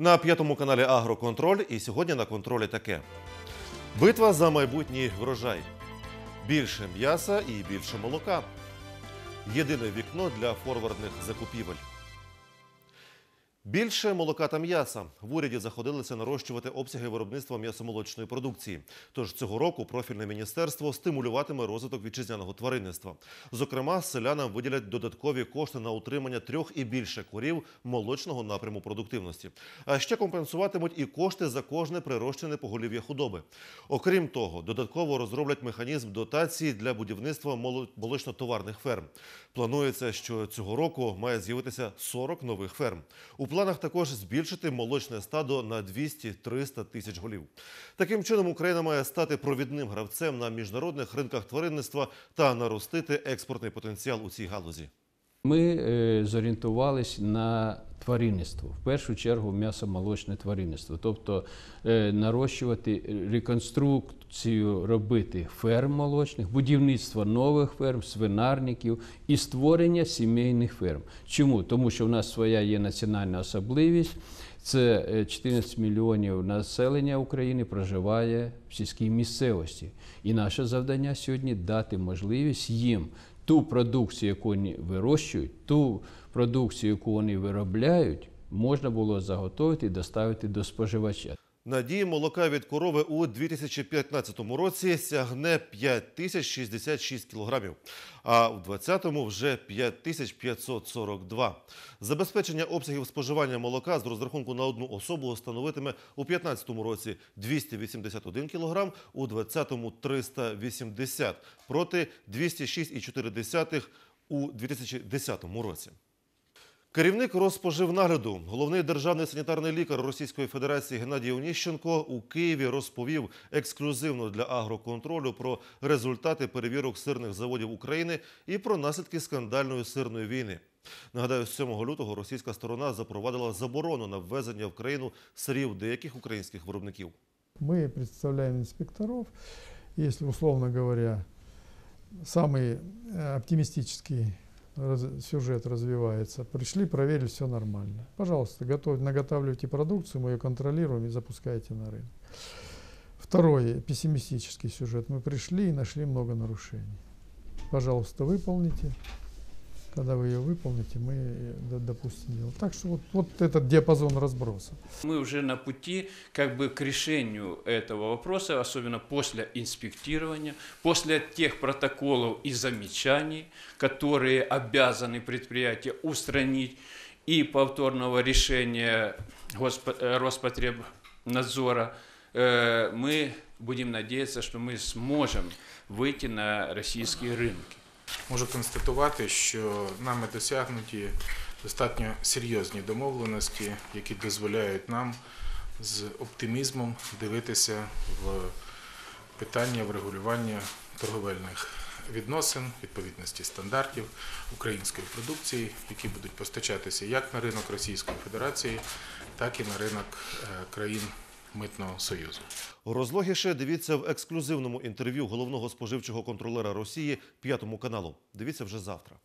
На п'ятому каналі Агроконтроль і сьогодні на контролі таке: битва за майбутній врожай, більше м'яса і більше молока. Єдине вікно для форвардних закупівель. Більше молока та м'яса в уряді заходилися нарощувати обсяги виробництва м'ясомолочної продукції. Тож цього року профільне міністерство стимулюватиме розвиток вітчизняного тваринництва. Зокрема, селянам виділять додаткові кошти на утримання трьох і більше корів молочного напряму продуктивності. А ще компенсуватимуть і кошти за кожне прирощене поголів'я худоби. Окрім того, додатково розроблять механізм дотації для будівництва моло- молочно-товарних ферм. Планується, що цього року має з'явитися 40 нових ферм. У планах також збільшити молочне стадо на 200-300 тисяч голів. Таким чином Україна має стати провідним гравцем на міжнародних ринках тваринництва та наростити експортний потенціал у цій галузі. Ми е, зорієнтувались на тваринництво, в першу чергу м'ясомолочне тваринництво, тобто е, нарощувати реконструкцію робити ферм молочних, будівництво нових ферм, свинарників і створення сімейних ферм. Чому? Тому що в нас своя є національна особливість. Це е, 14 мільйонів населення України проживає в сільській місцевості. І наше завдання сьогодні дати можливість їм ту продукцію, яку вони вирощують, ту продукцію, яку вони виробляють, можна було заготовити і доставити до споживача. Надії молока від корови у 2015 році сягне 5066 кілограмів, а в 2020 вже 5542. Забезпечення обсягів споживання молока з розрахунку на одну особу становитиме у 2015 році 281 кілограм, у 2020 – 380 проти 206,4 у 2010 році. Керівник Розпоживнагляду, головний державний санітарний лікар Російської Федерації Геннадій Оніщенко у Києві розповів ексклюзивно для агроконтролю про результати перевірок сирних заводів України і про наслідки скандальної сирної війни. Нагадаю, з 7 лютого російська сторона запровадила заборону на ввезення в країну сирів деяких українських виробників. Мы представляем инспекторов, если, условно говоря, самый э, оптимистический Раз- сюжет развивается, пришли, проверили, все нормально. Пожалуйста, готов, наготавливайте продукцию, мы ее контролируем и запускайте на рынок. Второй пессимистический сюжет. Мы пришли и нашли много нарушений. Пожалуйста, выполните. Когда вы ее выполните, мы допустим дело. Так что вот, вот этот диапазон разброса. Мы уже на пути как бы к решению этого вопроса, особенно после инспектирования, после тех протоколов и замечаний, которые обязаны предприятия устранить и повторного решения э, Роспотребнадзора, э, мы будем надеяться, что мы сможем выйти на российские рынки. Можу констатувати, що нами досягнуті достатньо серйозні домовленості, які дозволяють нам з оптимізмом дивитися в питання врегулювання торговельних відносин, відповідності стандартів української продукції, які будуть постачатися як на ринок Російської Федерації, так і на ринок е, країн Митного Союзу. Розлогіше дивіться в ексклюзивному інтерв'ю головного споживчого контролера Росії п'ятому каналу. Дивіться вже завтра.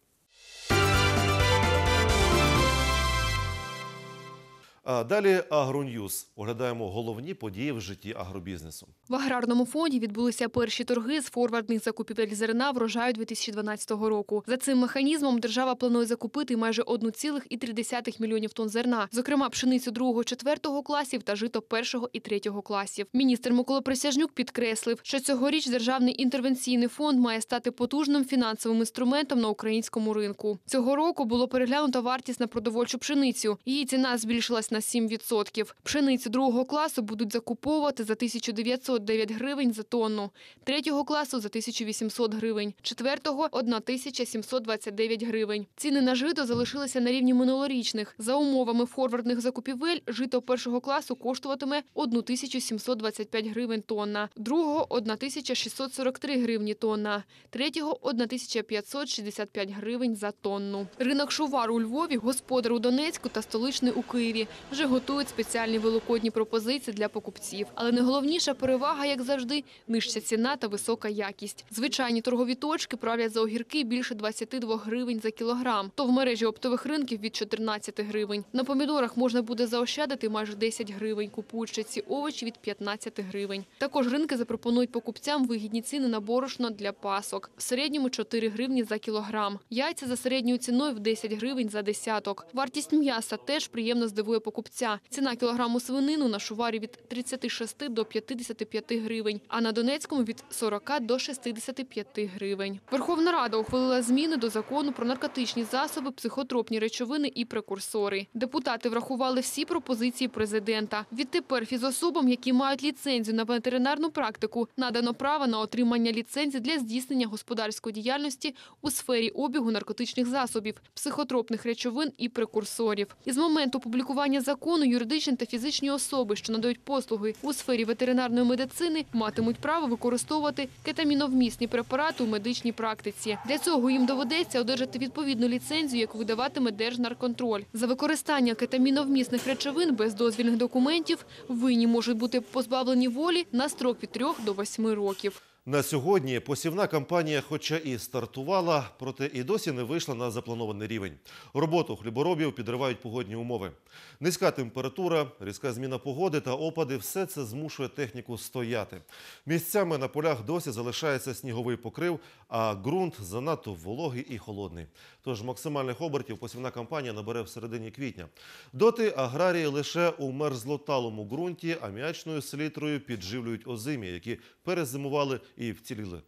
Далі Агроньюз. Оглядаємо головні події в житті агробізнесу. В аграрному фонді відбулися перші торги з форвардних закупівель зерна врожаю 2012 року. За цим механізмом держава планує закупити майже 1,3 мільйонів тонн зерна, зокрема пшеницю 2-4 класів та жито 1 і 3 класів. Міністр Микола Присяжнюк підкреслив, що цьогоріч державний інтервенційний фонд має стати потужним фінансовим інструментом на українському ринку. Цього року було переглянуто вартість на продовольчу пшеницю. Її ціна збільшилась на 7%. Пшеницю другого класу будуть закуповувати за 1909 гривень за тонну, третього класу за 1800 гривень, четвертого – 1729 гривень. Ціни на жито залишилися на рівні минулорічних. За умовами форвардних закупівель жито першого класу коштуватиме 1725 гривень тонна, другого – 1643 гривні тонна, третього – 1565 гривень за тонну. Ринок Шувар у Львові, господар у Донецьку та столичний у Києві вже готують спеціальні великодні пропозиції для покупців. Але найголовніша перевага, як завжди, нижча ціна та висока якість. Звичайні торгові точки правлять за огірки більше 22 гривень за кілограм, то в мережі оптових ринків від 14 гривень. На помідорах можна буде заощадити майже 10 гривень, купуючи ці овочі від 15 гривень. Також ринки запропонують покупцям вигідні ціни на борошно для пасок. В середньому 4 гривні за кілограм. Яйця за середньою ціною в 10 гривень за десяток. Вартість м'яса теж приємно здивує покупця. Ціна кілограму свинину на шуварі від 36 до 55 гривень, а на Донецькому від 40 до 65 гривень. Верховна Рада ухвалила зміни до закону про наркотичні засоби, психотропні речовини і прекурсори. Депутати врахували всі пропозиції президента. Відтепер фізособам, які мають ліцензію на ветеринарну практику, надано право на отримання ліцензії для здійснення господарської діяльності у сфері обігу наркотичних засобів, психотропних речовин і прекурсорів. Із моменту публікування закону юридичні та фізичні особи, що надають послуги у сфері ветеринарної медицини, матимуть право використовувати кетаміновмісні препарати у медичній практиці. Для цього їм доведеться одержати відповідну ліцензію, яку видаватиме Держнарконтроль. За використання кетаміновмісних речовин без дозвільних документів винні можуть бути позбавлені волі на строк від 3 до 8 років. На сьогодні посівна кампанія, хоча і стартувала, проте і досі не вийшла на запланований рівень. Роботу хліборобів підривають погодні умови. Низька температура, різка зміна погоди та опади – все це змушує техніку стояти. Місцями на полях досі залишається сніговий покрив, а ґрунт занадто вологий і холодний. Тож максимальних обертів посівна кампанія набере в середині квітня. Доти аграрії лише у мерзлоталому ґрунті аміачною селітрою підживлюють озимі, які перезимували і вціліли.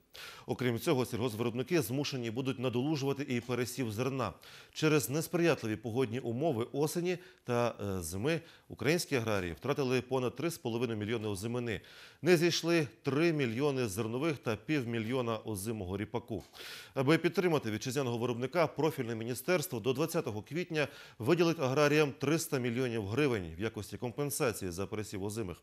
Окрім цього, сільгоспвиробники змушені будуть надолужувати і пересів зерна. Через несприятливі погодні умови осені та е, зими українські аграрії втратили понад 3,5 мільйони озимини. Не зійшли 3 мільйони зернових та півмільйона озимого ріпаку. Аби підтримати вітчизняного виробника, профільне міністерство до 20 квітня виділить аграріям 300 мільйонів гривень в якості компенсації за пересів озимих.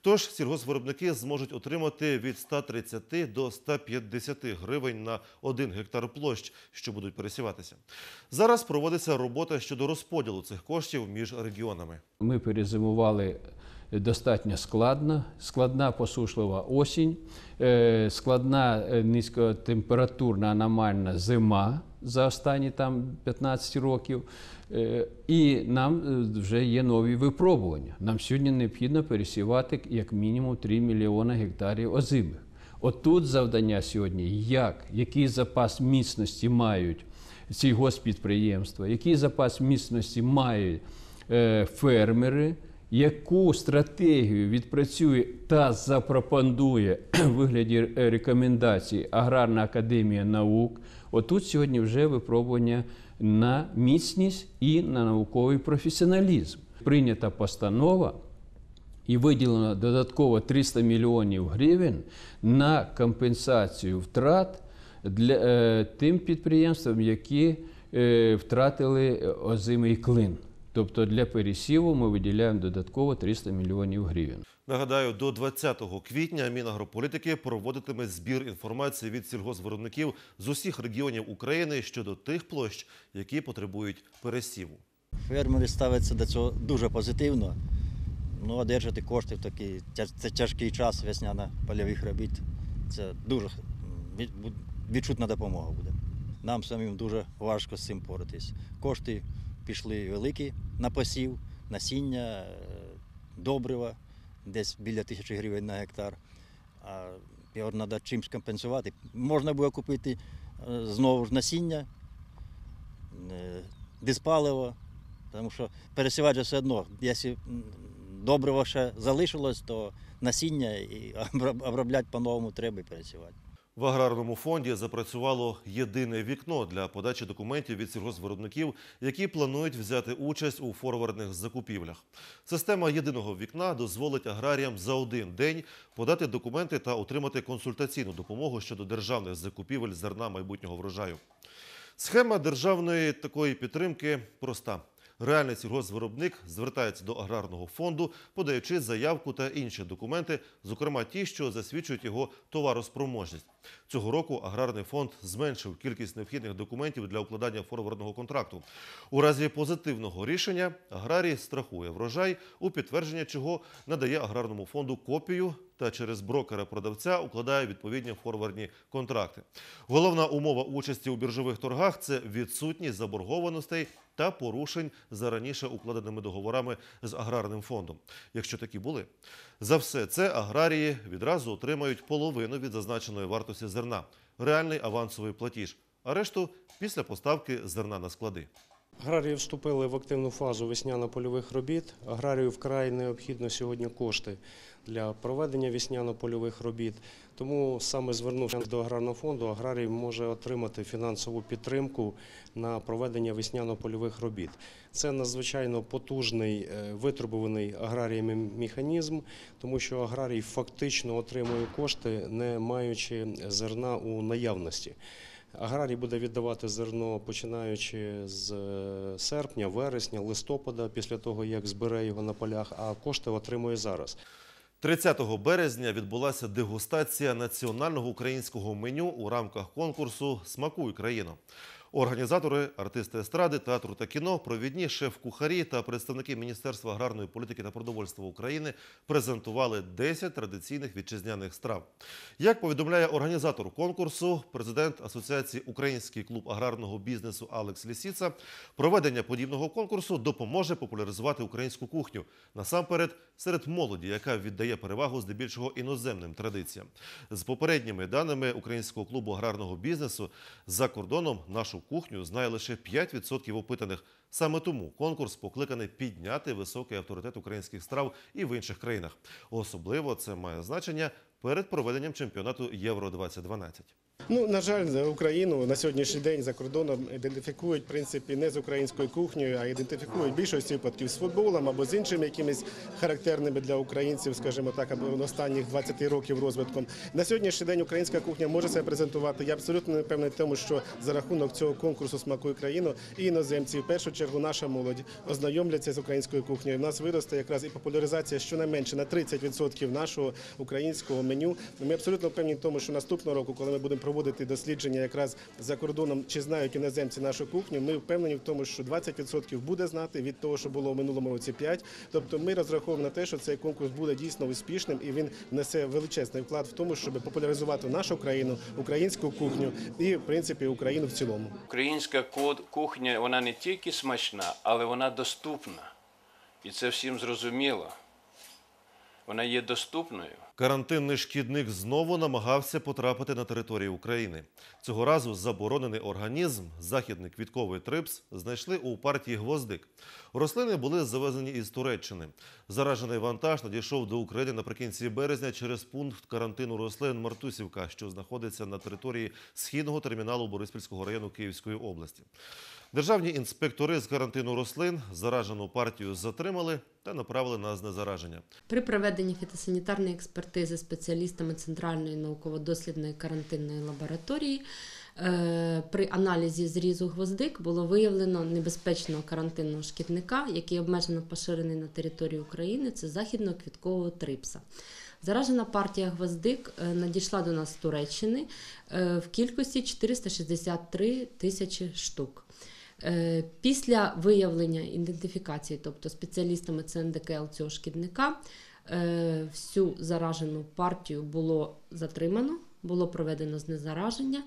Тож сільгоспвиробники зможуть отримати від 130 до 150 гривень на один гектар площ, що будуть пересіватися. Зараз проводиться робота щодо розподілу цих коштів між регіонами. Ми перезимували достатньо складно. Складна посушлива осінь, е, складна е, низькотемпературна аномальна зима за останні там 15 років. Е, І нам вже є нові випробування. Нам сьогодні необхідно пересівати як мінімум 3 мільйони гектарів озимих. Отут завдання сьогодні, як, який запас міцності мають ці госпідприємства, який запас міцності мають фермери, яку стратегію відпрацює та запропонує в вигляді рекомендацій Аграрна академія наук. Отут сьогодні вже випробування на міцність і на науковий професіоналізм. Прийнята постанова і виділено додатково 300 мільйонів гривень на компенсацію втрат для е, тим підприємствам, які е, втратили озимий клин. Тобто для пересіву ми виділяємо додатково 300 мільйонів гривень. Нагадаю, до 20 квітня Мінагрополітики проводитиме збір інформації від сільгоспвиробників з усіх регіонів України щодо тих площ, які потребують пересіву. Фермери ставляться до цього дуже позитивно. Ну, одержати кошти в такий це тяжкий час весняно польових робіт. Це дуже відчутна допомога буде. Нам самим дуже важко з цим поратись. Кошти пішли великі на посів, насіння, е, добрива, десь біля тисячі гривень на гектар. А його треба чимось компенсувати. Можна було купити е, знову ж насіння, е, диспаливо, тому що пересівати все одно, якщо добриво ще залишилось, то насіння і обробляти по-новому треба і пересівати. В аграрному фонді запрацювало єдине вікно для подачі документів від сільгоспвиробників, які планують взяти участь у форвардних закупівлях. Система єдиного вікна дозволить аграріям за один день подати документи та отримати консультаційну допомогу щодо державних закупівель зерна майбутнього врожаю. Схема державної такої підтримки проста. Реальний сільгоспвиробник звертається до аграрного фонду, подаючи заявку та інші документи, зокрема ті, що засвідчують його товароспроможність. Цього року аграрний фонд зменшив кількість необхідних документів для укладання форвардного контракту. У разі позитивного рішення аграрій страхує врожай, у підтвердження чого надає аграрному фонду копію та через брокера-продавця укладає відповідні форвардні контракти. Головна умова участі у біржових торгах це відсутність заборгованостей та порушень за раніше укладеними договорами з аграрним фондом. Якщо такі були, за все це аграрії відразу отримають половину від зазначеної вартості зерна, реальний авансовий платіж, а решту після поставки зерна на склади. Аграрії вступили в активну фазу весняно-польових робіт. Аграрію вкрай необхідно сьогодні кошти для проведення весняно-польових робіт. Тому саме звернувшись до аграрного фонду, аграрій може отримати фінансову підтримку на проведення весняно-польових робіт. Це надзвичайно потужний е, витребуваний аграріями механізм, тому що аграрій фактично отримує кошти, не маючи зерна у наявності. Аграрій буде віддавати зерно починаючи з е, серпня, вересня, листопада, після того як збере його на полях, а кошти отримує зараз. 30 березня відбулася дегустація національного українського меню у рамках конкурсу Смакуй країну. Організатори, артисти естради, театру та кіно, провідні шеф-кухарі та представники Міністерства аграрної політики та продовольства України презентували 10 традиційних вітчизняних страв. Як повідомляє організатор конкурсу, президент Асоціації Український клуб аграрного бізнесу Алекс Лісіца, проведення подібного конкурсу допоможе популяризувати українську кухню насамперед серед молоді, яка віддає перевагу здебільшого іноземним традиціям. З попередніми даними українського клубу аграрного бізнесу за кордоном нашу кухню знає лише 5% опитаних. Саме тому конкурс покликаний підняти високий авторитет українських страв і в інших країнах. Особливо це має значення перед проведенням чемпіонату Євро 2012 Ну, на жаль, Україну на сьогоднішній день за кордоном ідентифікують в принципі не з українською кухнею, а ідентифікують більшості випадків з футболом або з іншими якимись характерними для українців, скажімо так, або останніх 20 років розвитком. На сьогоднішній день українська кухня може себе презентувати. Я абсолютно не певний в тому, що за рахунок цього конкурсу «Смакуй країну і іноземці, в першу чергу, наша молодь ознайомляться з українською кухнею. У нас виросте якраз і популяризація щонайменше на 30% нашого українського меню. Ми абсолютно впевнені в тому, що наступного року, коли ми будемо проводити дослідження якраз за кордоном, чи знають іноземці нашу кухню, ми впевнені в тому, що 20% буде знати від того, що було в минулому році 5%. Тобто ми розраховуємо на те, що цей конкурс буде дійсно успішним і він несе величезний вклад в тому, щоб популяризувати нашу країну, українську кухню і в принципі Україну в цілому. Українська кухня вона не тільки смачна, але вона доступна. І це всім зрозуміло. Вона є доступною. Карантинний шкідник знову намагався потрапити на територію України. Цього разу заборонений організм, західний квітковий трипс, знайшли у партії гвоздик. Рослини були завезені із Туреччини. Заражений вантаж надійшов до України наприкінці березня через пункт карантину рослин Мартусівка, що знаходиться на території східного терміналу Бориспільського району Київської області. Державні інспектори з карантину рослин заражену партію затримали та направили на знезараження. При проведенні фітосанітарної експертизи спеціалістами Центральної науково-дослідної карантинної лабораторії е, при аналізі зрізу гвоздик було виявлено небезпечного карантинного шкідника, який обмежено поширений на території України. Це західного квіткового трипса. Заражена партія гвоздик е, надійшла до нас з Туреччини е, в кількості 463 тисячі штук. Після виявлення ідентифікації, тобто спеціалістами ЦНДКЛ цього шкідника, всю заражену партію було затримано, було проведено знезараження,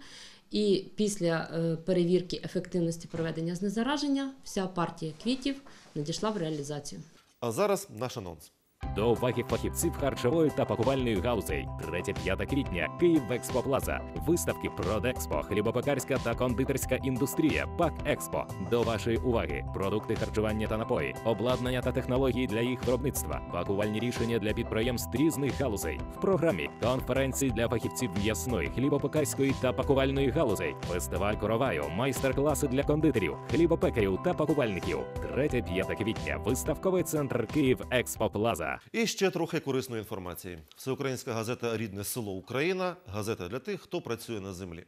і після е, перевірки ефективності проведення знезараження вся партія квітів надійшла в реалізацію. А зараз наш анонс. До уваги фахівців харчової та пакувальної галузей. 3-5 квітня. Київ Експоплаза. Виставки Продекспо, хлібопекарська та кондитерська індустрія. Пак Експо. До вашої уваги. Продукти харчування та напої, обладнання та технології для їх виробництва, пакувальні рішення для підприємств різних галузей. В програмі конференції для фахівців м'ясної, хлібопекарської та пакувальної галузей. Фестиваль короваю, майстер-класи для кондитерів, хлібопекарів та пакувальників. 3-5 квітня. Виставковий центр Київ Експоплаза. І ще трохи корисної інформації. Всеукраїнська газета Рідне село Україна газета для тих, хто працює на землі.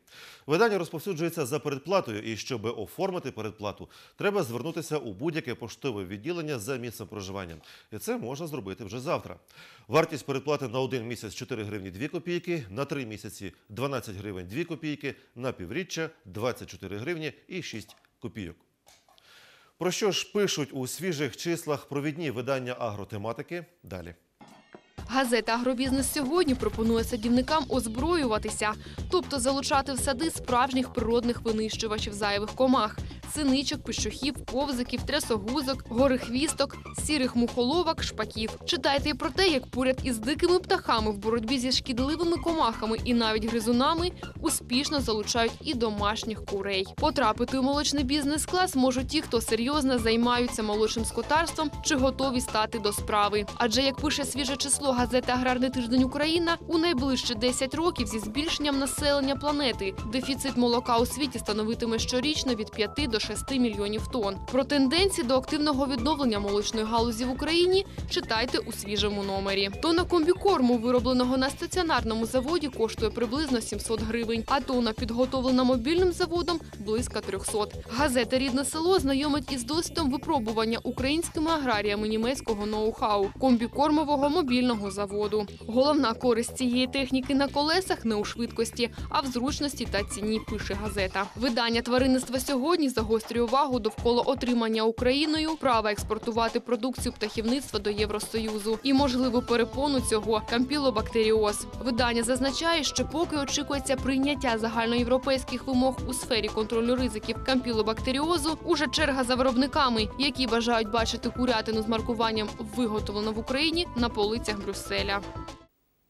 Видання розповсюджується за передплатою, і щоб оформити передплату, треба звернутися у будь-яке поштове відділення за місцем проживання. І це можна зробити вже завтра. Вартість передплати на один місяць 4 гривні 2 копійки, на 3 місяці 12 гривень 2 копійки, на півріччя 24 гривні і 6 копійок. Про що ж пишуть у свіжих числах провідні видання агротематики? Далі. Газета Агробізнес сьогодні пропонує садівникам озброюватися, тобто залучати в сади справжніх природних винищувачів зайвих комах. Синичок, пищухів, повзиків, трясогузок, горихвісток, сірих мухоловок, шпаків. Читайте і про те, як поряд із дикими птахами в боротьбі зі шкідливими комахами і навіть гризунами успішно залучають і домашніх курей. Потрапити у молочний бізнес-клас можуть ті, хто серйозно займаються молочним скотарством чи готові стати до справи. Адже як пише свіже число газети Аграрний тиждень Україна, у найближчі 10 років зі збільшенням населення планети дефіцит молока у світі становитиме щорічно від 5 до 6 мільйонів тонн. Про тенденції до активного відновлення молочної галузі в Україні читайте у свіжому номері. Тонна комбікорму, виробленого на стаціонарному заводі, коштує приблизно 700 гривень, а тонна підготовлена мобільним заводом близько 300. Газета Рідне село знайомить із досвідом випробування українськими аграріями німецького ноу-хау комбікормового мобільного заводу. Головна користь цієї техніки на колесах не у швидкості, а в зручності та ціні. Пише газета. Видання тваринництва сьогодні загострює увагу довкола отримання Україною права експортувати продукцію птахівництва до Євросоюзу і можливу перепону цього кампілобактеріоз. Видання зазначає, що поки очікується прийняття загальноєвропейських вимог у сфері контролю ризиків кампілобактеріозу, уже черга за виробниками, які бажають бачити курятину з маркуванням виготовлено в Україні на полицях Брюсселя.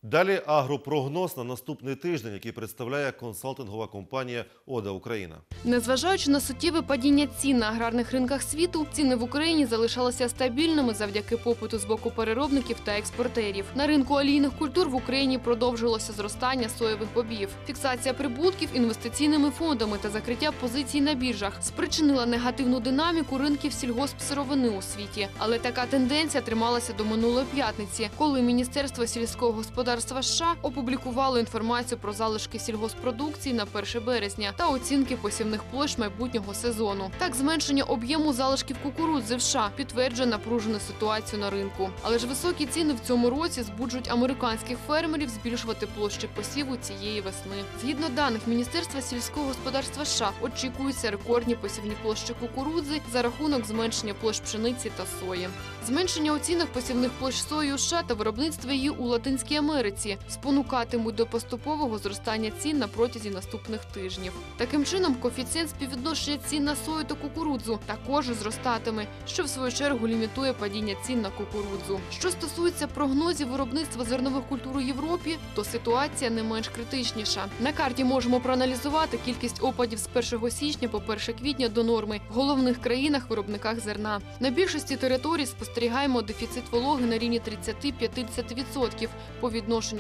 Далі агропрогноз на наступний тиждень, який представляє консалтингова компанія Ода Україна. Незважаючи на суттєве падіння цін на аграрних ринках світу, ціни в Україні залишалися стабільними завдяки попиту з боку переробників та експортерів. На ринку олійних культур в Україні продовжилося зростання соєвих бобів. Фіксація прибутків інвестиційними фондами та закриття позицій на біржах спричинила негативну динаміку ринків сільгоспсировини у світі. Але така тенденція трималася до минулої п'ятниці, коли Міністерство сільського господарства США опублікувало інформацію про залишки сільгоспродукції на 1 березня та оцінки посівних площ майбутнього сезону. Так, зменшення об'єму залишків кукурудзи в США підтверджує напружену ситуацію на ринку. Але ж високі ціни в цьому році збуджують американських фермерів збільшувати площі посіву цієї весни. Згідно даних Міністерства сільського господарства США, очікуються рекордні посівні площі кукурудзи за рахунок зменшення площ пшениці та сої. Зменшення оцінок посівних площ сої у США та виробництва її у Латинській Америці спонукатимуть до поступового зростання цін на протязі наступних тижнів. Таким чином, коефіцієнт співвідношення цін на сою та кукурудзу також зростатиме, що в свою чергу лімітує падіння цін на кукурудзу. Що стосується прогнозів виробництва зернових культур у Європі, то ситуація не менш критичніша. На карті можемо проаналізувати кількість опадів з 1 січня по 1 квітня до норми в головних країнах-виробниках зерна. На більшості територій спостерігаємо дефіцит вологи на рівні 30-50% по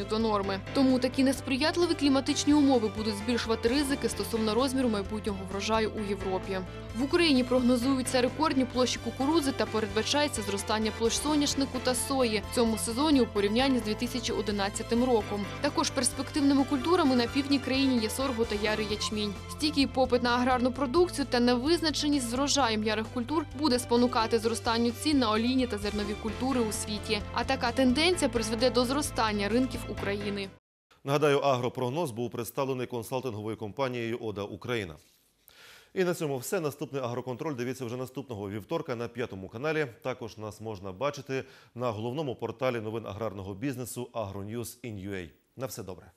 до норми. Тому такі несприятливі кліматичні умови будуть збільшувати ризики стосовно розміру майбутнього врожаю у Європі. В Україні прогнозуються рекордні площі кукурудзи та передбачається зростання площ соняшнику та сої в цьому сезоні у порівнянні з 2011 роком. Також перспективними культурами на півдні країні є сорго та ярий ячмінь. Стійкий попит на аграрну продукцію та невизначеність з врожаєм ярих культур буде спонукати зростанню цін на олійні та зернові культури у світі. А така тенденція призведе до зростання ринків України. Нагадаю, агропрогноз був представлений консалтинговою компанією Ода Україна. І на цьому все. Наступний агроконтроль дивіться вже наступного вівторка на п'ятому каналі. Також нас можна бачити на головному порталі новин аграрного бізнесу AgroNews.in.ua. На все добре.